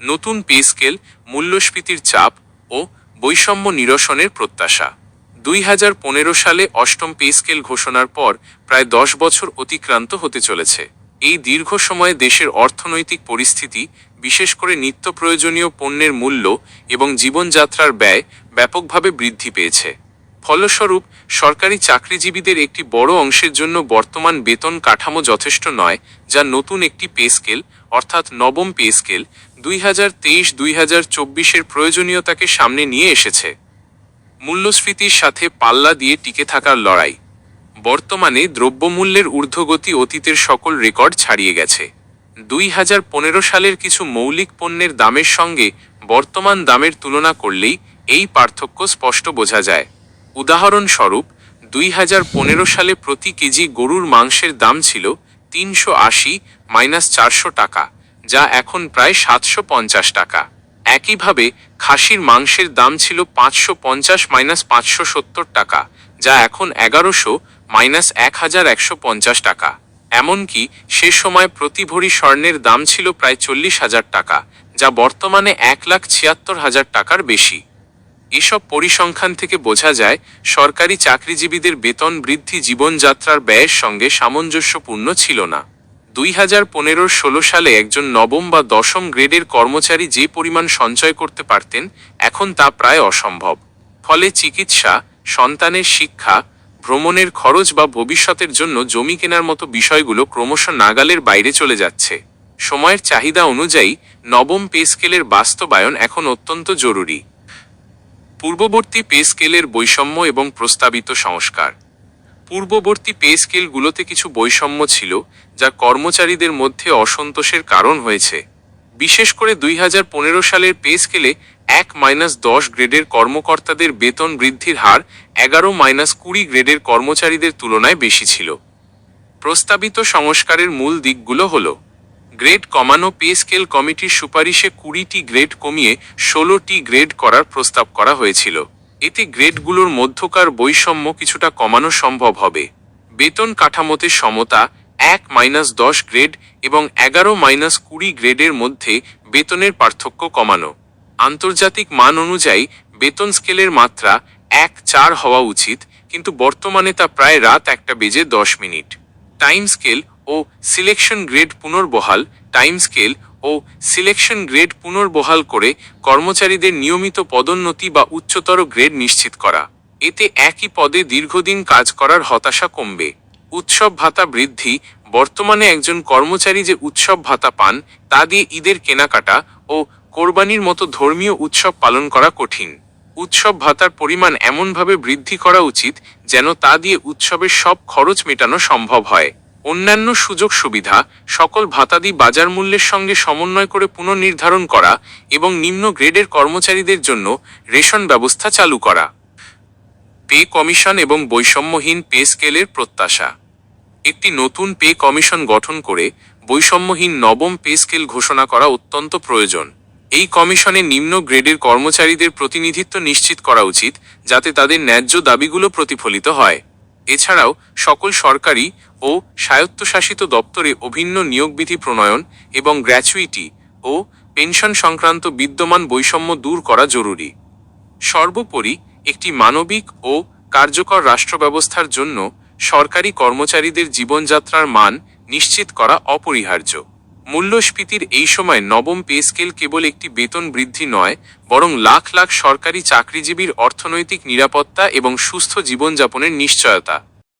নতুন pay scale, মূল্যস্ফীতির চাপ ও বৈষম্য নিরসনের প্রত্যাশা। দুই হাজার পনেরো সালে অষ্টম পে স্কেল ঘোষণার পর প্রায় দশ বছর অতিক্রান্ত হতে চলেছে। এই দীর্ঘ সময়ে দেশের অর্থনৈতিক পরিস্থিতি, বিশেষ করে নিত্য প্রয়োজনীয় পণ্যের মূল্য এবং জীবনযাত্রার ব্যয় ব্যাপকভাবে বৃদ্ধি পেয়েছে। ফলস্বরূপ, সরকারি চাকরিজীবীদের একটি বড় অংশের জন্য বর্তমান বেতন কাঠামো যথেষ্ট নয়, যা নতুন একটি পে স্কেল, অর্থাৎ নবম পে স্কেল, দুই হাজার তেইশ দুই হাজার চব্বিশের প্রয়োজনীয়তাকে সামনে নিয়ে এসেছে। মূল্যস্ফীতির সাথে পাল্লা দিয়ে টিকে থাকার লড়াই। বর্তমানে দ্রব্যমূল্যের ঊর্ধ্বগতি অতীতের সকল রেকর্ড ছাড়িয়ে গেছে। দুই হাজার পনেরো সালের কিছু মৌলিক পণ্যের দামের সঙ্গে বর্তমান দামের তুলনা করলেই এই পার্থক্য স্পষ্ট বোঝা যায়। উদাহরণস্বরূপ, দুই হাজার পনেরো সালে প্রতি কেজি গরুর মাংসের দাম ছিল তিনশো আশি মাইনাস চারশো টাকা, যা এখন প্রায় সাতশো পঞ্চাশ টাকা। একইভাবে, খাসির মাংসের দাম ছিল পাঁচশো পঞ্চাশ মাইনাস পাঁচশো সত্তর টাকা, যা এখন এগারোশো মাইনাস এক হাজার একশো পঞ্চাশ টাকা। এমনকি, সে সময় প্রতি ভরি স্বর্ণের দাম ছিল প্রায় চল্লিশ হাজার টাকা, যা বর্তমানে এক লাখ ছিয়াত্তর হাজার টাকার বেশি। এসব পরিসংখ্যান থেকে বোঝা যায়, সরকারি চাকরিজীবীদের বেতন বৃদ্ধি জীবনযাত্রার ব্যয়ের সঙ্গে সামঞ্জস্যপূর্ণ ছিল না। দুই হাজার পনেরোর ষোলো সালে একজন নবম বা দশম গ্রেডের কর্মচারী যে পরিমাণ সঞ্চয় করতে পারতেন, এখন তা প্রায় অসম্ভব। ফলে চিকিৎসা, সন্তানের শিক্ষা, ভ্রমণের খরচ বা ভবিষ্যতের জন্য জমি কেনার মতো বিষয়গুলো ক্রমশ নাগালের বাইরে চলে যাচ্ছে। সময়ের চাহিদা অনুযায়ী নবম পে স্কেলের বাস্তবায়ন এখন অত্যন্ত জরুরি। পূর্ববর্তী পে স্কেলের বৈষম্য এবং প্রস্তাবিত সংস্কার। পূর্ববর্তী পে স্কেলগুলোতে কিছু বৈষম্য ছিল, যা কর্মচারীদের মধ্যে অসন্তোষের কারণ হয়েছে। বিশেষ করে দুই হাজার পনেরো সালের পে স্কেলে এক মাইনাস দশ গ্রেডের কর্মকর্তাদের বেতন বৃদ্ধির হার এগারো মাইনাস কুড়ি গ্রেডের কর্মচারীদের তুলনায় বেশি ছিল। প্রস্তাবিত সংস্কারের মূল দিকগুলো হল গ্রেড কমানো পে স্কেল কমিটির সুপারিশে কুড়িটি গ্রেড কমিয়ে ষোলোটি গ্রেড করার প্রস্তাব করা হয়েছিল। এতে গ্রেডগুলোর মধ্যকার বৈষম্য কিছুটা কমানো সম্ভব হবে। বেতন কাঠামোতে সমতা, এক মাইনাস দশ গ্রেড এবং এগারো মাইনাস কুড়ি গ্রেডের মধ্যে বেতনের পার্থক্য কমানো। আন্তর্জাতিক মান অনুযায়ী বেতন স্কেলের মাত্রা এক চার হওয়া উচিত, কিন্তু বর্তমানে তা প্রায় রাত একটা বেজে দশ মিনিট। টাইম স্কেল ও সিলেকশন গ্রেড পুনর্বহাল টাইম স্কেল ও সিলেকশন গ্রেড পুনর্বহাল করে কর্মচারীদের নিয়মিত পদোন্নতি বা উচ্চতর গ্রেড নিশ্চিত করা। এতে একই পদে দীর্ঘদিন কাজ করার হতাশা কমবে। উৎসব ভাতা বৃদ্ধি, বর্তমানে একজন কর্মচারী যে উৎসব ভাতা পান, তা দিয়ে ঈদের কেনাকাটা ও কোরবানির মতো ধর্মীয় উৎসব পালন করা কঠিন। উৎসব ভাতার পরিমাণ এমনভাবে বৃদ্ধি করা উচিত যেন তা দিয়ে উৎসবের সব খরচ মেটানো সম্ভব হয়। অন্যান্য সুযোগ সুবিধা, সকল ভাতাদি বাজার মূল্যের সঙ্গে সমন্বয় করে পুনর্নির্ধারণ করা এবং নিম্ন গ্রেডের কর্মচারীদের জন্য রেশন ব্যবস্থা চালু করা। পে কমিশন এবং বৈষম্যহীন পে স্কেলের প্রত্যাশা। একটি নতুন পে কমিশন গঠন করে বৈষম্যহীন নবম পে স্কেল ঘোষণা করা অত্যন্ত প্রয়োজন। এই কমিশনে নিম্ন গ্রেডের কর্মচারীদের প্রতিনিধিত্ব নিশ্চিত করা উচিত, যাতে তাদের ন্যায্য দাবিগুলো প্রতিফলিত হয়। এছাড়াও সকল সরকারি ও স্বায়ত্তশাসিত দপ্তরে অভিন্ন নিয়োগবিধি প্রণয়ন এবং গ্র্যাচুইটি ও পেনশন সংক্রান্ত বিদ্যমান বৈষম্য দূর করা জরুরি। সর্বোপরি একটি মানবিক ও কার্যকর রাষ্ট্র ব্যবস্থার জন্য সরকারি কর্মচারীদের জীবনযাত্রার মান নিশ্চিত করা অপরিহার্য। মূল্যস্ফীতির এই সময় নবম পে স্কেল কেবল একটি বেতন বৃদ্ধি নয়, বরং লাখ লাখ সরকারি চাকরিজীবীর অর্থনৈতিক নিরাপত্তা এবং সুস্থ জীবনযাপনের নিশ্চয়তা।